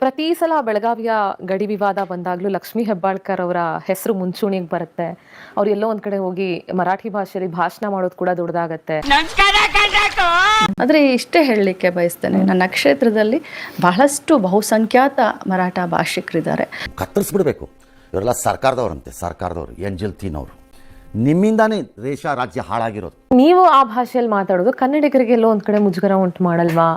ಪ್ರತಿ ಸಲ ಬೆಳಗಾವಿಯ ಗಡಿ ವಿವಾದ ಬಂದಾಗ್ಲೂ ಲಕ್ಷ್ಮೀ ಹೆಬ್ಬಾಳ್ಕರ್ ಅವರ ಹೆಸರು ಮುಂಚೂಣಿಗೆ ಬರುತ್ತೆ. ಅವ್ರು ಎಲ್ಲೋ ಒಂದ್ ಕಡೆ ಹೋಗಿ ಮರಾಠಿ ಭಾಷೆಯಲ್ಲಿ ಭಾಷಣ ಮಾಡೋದು ಕೂಡ ದೊಡ್ಡದಾಗತ್ತೆ. ಆದರೆ ಇಷ್ಟೇ ಹೇಳಲಿಕ್ಕೆ ಬಯಸ್ತೇನೆ ನನ್ನ ಕ್ಷೇತ್ರದಲ್ಲಿ ಬಹಳಷ್ಟು ಬಹುಸಂಖ್ಯಾತ ಮರಾಠ ಭಾಷಿಕರಿದ್ದಾರೆ. ಕತ್ತರಿಸ್ಬಿಡ್ಬೇಕು. ಇವರೆಲ್ಲ ಸರ್ಕಾರದವ್ರಂತೆ ಸರ್ಕಾರದವ್ರು ಎಂಜಲ್ ತೀನವರು. ನಿಮ್ಮಿಂದಾನೇ ದೇಶ ರಾಜ್ಯ ಹಾಳಾಗಿರೋದು. ನೀವು ಆ ಭಾಷೆಯಲ್ಲಿ ಮಾತಾಡೋದು ಕನ್ನಡಿಗರಿಗೆ ಎಲ್ಲೋ ಒಂದ್ ಕಡೆ ಮುಜುಗರ ಉಂಟು ಮಾಡಲ್ವಾ?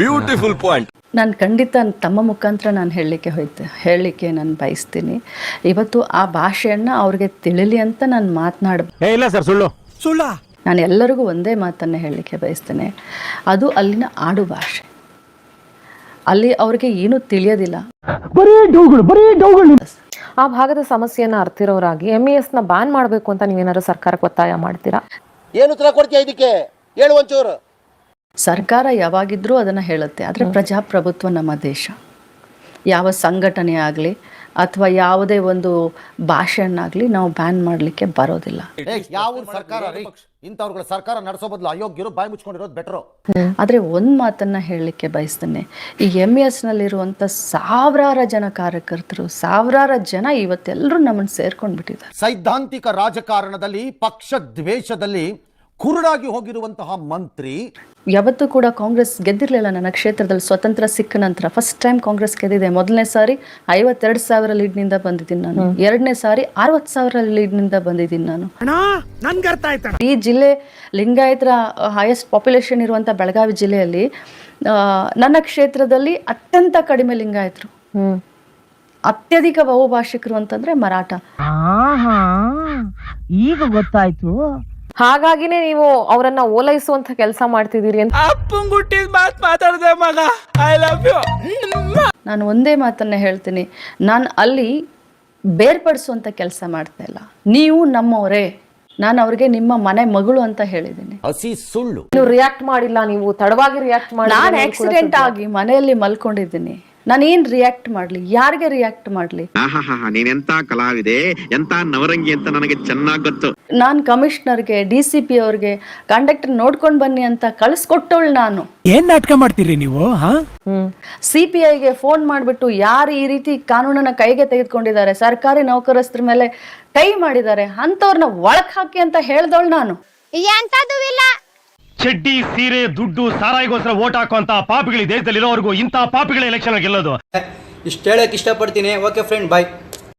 ಬ್ಯೂಟಿಫುಲ್ ಪಾಯಿಂಟ್ ನಾನು ಖಂಡಿತ ತಮ್ಮ ಮುಖಾಂತರ ನಾನು ಹೇಳಲಿಕ್ಕೆ ಹೋಯ್ತು ಹೇಳಲಿಕ್ಕೆ ನಾನು ಬಯಸ್ತೀನಿ. ಇವತ್ತು ಆ ಭಾಷೆಯನ್ನು ಅವ್ರಿಗೆ ತಿಳಿಲಿ ಅಂತ ನಾನು ಮಾತನಾಡ ಇಲ್ಲ ಸರ್ ಸುಳ್ಳು. ಸುಳ್ಳ? ನಾನು ಎಲ್ಲರಿಗೂ ಒಂದೇ ಮಾತನ್ನು ಹೇಳಲಿಕ್ಕೆ ಬಯಸ್ತೇನೆ. ಅದು ಅಲ್ಲಿನ ಆಡು ಭಾಷೆ. ಅಲ್ಲಿ ಅವ್ರಿಗೆ ಏನೂ ತಿಳಿಯೋದಿಲ್ಲ. ಆ ಭಾಗದ ಸಮಸ್ಯೆಯನ್ನ ಅರ್ತಿರೋರಾಗಿ ಎಂ ಎಸ್ನ ಬ್ಯಾನ್ ಮಾಡಬೇಕು ಅಂತ ನೀವೇನಾದ್ರು ಸರ್ಕಾರಕ್ಕೆ ಒತ್ತಾಯ ಮಾಡ್ತೀರಾ? ಏನು ಉತ್ತರ ಕೊಡ್ತೀಯ ಇದಕ್ಕೆ? ಹೇಳು ಒಂಚೂರು. ಸರ್ಕಾರ ಯಾವಾಗಿದ್ರೂ ಅದನ್ನು ಹೇಳುತ್ತೆ. ಆದರೆ ಪ್ರಜಾಪ್ರಭುತ್ವ ನಮ್ಮ ದೇಶ. ಯಾವ ಸಂಘಟನೆ ಆಗಲಿ ಅಥವಾ ಯಾವುದೇ ಒಂದು ಭಾಷೆಯನ್ನಾಗಲಿ ನಾವು ಬ್ಯಾನ್ ಮಾಡಲಿಕ್ಕೆ ಬರೋದಿಲ್ಲ. ಯಾವ ಸರ್ಕಾರ ಇಂಥವ್ರುಗಳ ಸರ್ಕಾರ ನಡೆಸೋ ಬದಲು ಅಯೋಗ್ಯರು ಬಾಯಿ ಮುಚ್ಕೊಂಡಿರೋದು ಬೆಟರು. ಆದರೆ ಒಂದು ಮಾತನ್ನು ಹೇಳಲಿಕ್ಕೆ ಬಯಸ್ತೇನೆ. ಈ ಎಂ ಇ ಎಸ್ನಲ್ಲಿರುವಂಥ ಸಾವಿರಾರು ಜನ ಕಾರ್ಯಕರ್ತರು ಸಾವಿರಾರು ಜನ ಇವತ್ತೆಲ್ಲರೂ ನಮ್ಮನ್ನು ಸೇರ್ಕೊಂಡು ಬಿಟ್ಟಿದ್ದಾರೆ ಸೈದ್ಧಾಂತಿಕ ರಾಜಕಾರಣದಲ್ಲಿ ಪಕ್ಷ ದ್ವೇಷದಲ್ಲಿ ಕುರುಡಾಗಿ ಹೋಗಿರುವಂತಹ ಮಂತ್ರಿ ಯಾವತ್ತೂ ಕೂಡ ಕಾಂಗ್ರೆಸ್ ಗೆದ್ದಿರಲಿಲ್ಲ. ನನ್ನ ಕ್ಷೇತ್ರದಲ್ಲಿ ಸ್ವತಂತ್ರ ಸಿಕ್ಕ ನಂತರ ಫಸ್ಟ್ ಟೈಮ್ ಕಾಂಗ್ರೆಸ್ ಗೆದ್ದಿದೆ. ಮೊದಲನೇ ಸಾರಿ ಐವತ್ತೆರಡು ಸಾವಿರ ಲೀಡ್ನಿಂದ ಬಂದಿದ್ದೀನಿ ನಾನು. ಎರಡನೇ ಸಾರಿ ಅರವತ್ತು ಸಾವಿರ ಲೀಡ್ನಿಂದ ಬಂದಿದ್ದೀನಿ ನಾನು. ನನ್ಗೆ ಅರ್ಥ ಆಯ್ತಣ್ಣ. ಈ ಜಿಲ್ಲೆ ಲಿಂಗಾಯತರ ಹೈಯೆಸ್ಟ್ ಪಾಪ್ಯುಲೇಷನ್ ಇರುವಂಥ ಬೆಳಗಾವಿ ಜಿಲ್ಲೆಯಲ್ಲಿ ಆ, ನನ್ನ ಕ್ಷೇತ್ರದಲ್ಲಿ ಅತ್ಯಂತ ಕಡಿಮೆ ಲಿಂಗಾಯತರು. ಹ್ಮ್. ಅತ್ಯಧಿಕ ಬಹುಭಾಷಿಕರು ಅಂತಂದ್ರೆ ಮರಾಠ. ಈಗ ಗೊತ್ತಾಯ್ತು. ಹಾಗಾಗಿನೇ ನೀವು ಅವರನ್ನ ಓಲೈಸುವಂತ ಕೆಲಸ ಮಾಡ್ತಿದ್ದೀರಿ ಅಂತ. ಅಪ್ಪಂಗುಟ್ಟಿದ ಮಾತ್ ಮಾತಾಡ್ದೆ ಮಗ. ಐ ಲವ್ ಯು ನಾನು ಒಂದೇ ಮಾತನ್ನ ಹೇಳ್ತೀನಿ. ನಾನು ಅಲ್ಲಿ ಬೇರ್ಪಡಿಸುವಂತ ಕೆಲಸ ಮಾಡ್ತಾ ಇಲ್ಲ. ನೀವು ನಮ್ಮವರೇ. ನಾನು ಅವ್ರಿಗೆ ನಿಮ್ಮ ಮನೆ ಮಗಳು ಅಂತ ಹೇಳಿದ್ದೀನಿ. ಹಸಿ ಸುಳ್ಳು. ನೀವು ರಿಯಾಕ್ಟ್ ಮಾಡಿಲ್ಲ ನೀವು. ತಡವಾಗಿ ರಿಯಾಕ್ಟ್ ಮಾಡಿ ನಾನು ಆಕ್ಸಿಡೆಂಟ್ ಆಗಿ ಮನೆಯಲ್ಲಿ ಮಲ್ಕೊಂಡಿದ್ದೀನಿ. ನಾನು ಏನು ರಿಯಾಕ್ಟ್ ಮಾಡ್ಲಿ? ಯಾರಿಗೆ ರಿಯಾಕ್ಟ್ ಮಾಡ್ಲಿ? ನೀನೆಂತ ಕಲಾವಿದೆ? ಎಂತ ನವರಂಗಿ ಅಂತ ನನಗೆ ಚೆನ್ನಾಗಿ ಗೊತ್ತು. ನಾನು ಕಮಿಷನರ್ಗೆ ಡಿ ಸಿ ಪಿ ಅವ್ರಿಗೆ ಕಂಡಕ್ಟರ್ ನೋಡ್ಕೊಂಡ್ ಬನ್ನಿ ಅಂತ ಕಳ್ಸಿಕೊಟ್ಟವಳು ನಾನು. ಏನ್ ನಾಟಕ ಮಾಡ್ತೀರಿ ನೀವು ಹಾ? ಹ್ಮ್. ಸಿ ಪಿ ಐಗೆ ಫೋನ್ ಮಾಡಿಬಿಟ್ಟು ಯಾರು ಈ ರೀತಿ ಕಾನೂನನ್ನ ಕೈಗೆ ತೆಗೆದುಕೊಂಡಿದ್ದಾರೆ? ಸರ್ಕಾರಿ ನೌಕರಸ್ಥರ ಮೇಲೆ ಕೈ ಮಾಡಿದ್ದಾರೆ? ಅಂತವ್ರನ್ನ ಒಳಕ್ ಹಾಕಿ ಅಂತ ಹೇಳ್ದವಳು ನಾನು. ಎಂತದೂ ಇಲ್ಲ. ಚಡ್ಡಿ, ಸೀರೆ, ದುಡ್ಡು, ಸಾರಾಯಿಗೋಸ್ಕರ ಓಟ್ ಹಾಕುವಂತ ಪಾಪಿಗಳು ದೇಶದಲ್ಲಿ ಇರೋವರೆಗೂ ಇಂತಹ ಪಾಪಿಗಳ ಎಲೆಕ್ಷನ್ ಗೆಲ್ಲೋದು. ಇಷ್ಟು ಹೇಳಕ್ ಇಷ್ಟಪಡ್ತೀನಿ. Okay friend bye